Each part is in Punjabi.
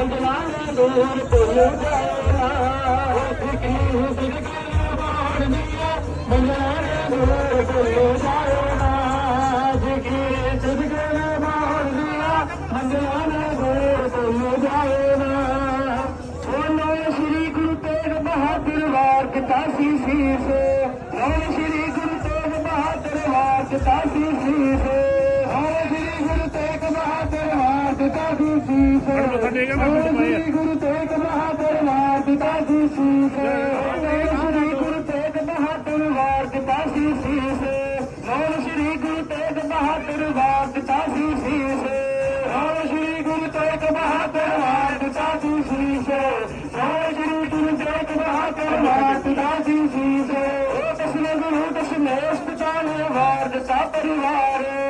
ਦੂਰ ਭੁੱਲ ਜਾਣਾ ਸਿੱਖੀ ਸਿੱਖੀ ਬਾਣੀਆਂ ਮੰਗਲਾਂ ਦੇ ਦੂਰ ਭੁੱਲ ਸਿੱਖੀ ਸਿੱਖੀ ਬਾਣੀਆਂ ਮੰਗਲਾਂ ਦੇ ਦੂਰ ਭੁੱਲ ਜਾਣਾ ਸ਼੍ਰੀ ਗੁਰੂ ਤੇਗ ਬਹਾਦਰ ਵਾਰ ਕੀਤਾ ਸੀ। ਸੀਸ ਬੋਲੋ ਸ਼੍ਰੀ ਗੁਰੂ ਤੇਗ ਬਹਾਦਰ ਵਾਰ ਕੀਤਾ ਸੀ ਸੀਸ ਬਹਾਦਰ ਵਾਰ ਸੀਸ ਸ਼੍ਰੀ ਗੁਰੂ ਤੇਗ ਬਹਾਦਰ ਵਾਰ ਕੀਤਾ ਸੀ ਸੀਸ ਸ਼੍ਰੀ ਗੁਰੂ ਤੇਗ ਬਹਾਦਰ ਵਾਰ ਕੀਤਾ ਸੀ ਸੀਸ ਬੋਲੋ ਸ਼੍ਰੀ ਗੁਰੂ ਤੇਗ ਬਹਾਦਰ ਵਾਰ ਕੀਤਾ ਸੀ ਸੀਸ ਬੋਲੋ ਸ਼੍ਰੀ ਗੁਰੂ ਤੇਗ ਬਹਾਦਰ ਵਾਰ ਕੀਤਾ ਸੀ ਸੀਸ ਬੋਲੋ ਸ਼੍ਰੀ ਗੁਰੂ ਤੇਗ ਬਹਾਦਰ ਵਾਰ ਕੀਤਾ ਸੀ ਸੀਸ ਉਹ ਦਸਵੇਂ ਗੁਰੂ ਦਸ਼ਮੇਸ਼ ਪਿਤਾ ਨੇ ਵਾਰ ਦਿੱਤਾ ਪਰਿਵਾਰ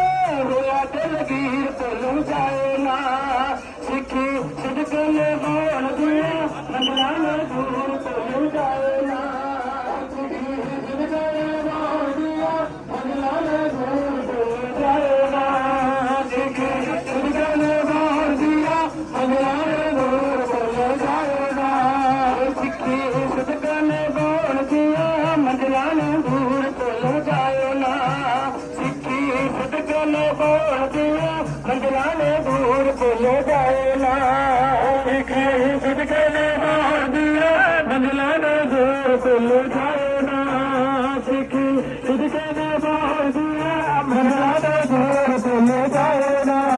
तीर कोल जाएखी सिखक बोरिया मंझल कोला मंझला सिखी सिधन भाउ जिया मज़लान सिखी सदकन बोर थिया मज़लान جلاني جهور پل ٺاکي سڌڪ ڀاڄي بنجلاني جهور پل جائيکي سڌڪ ني ڀاڄل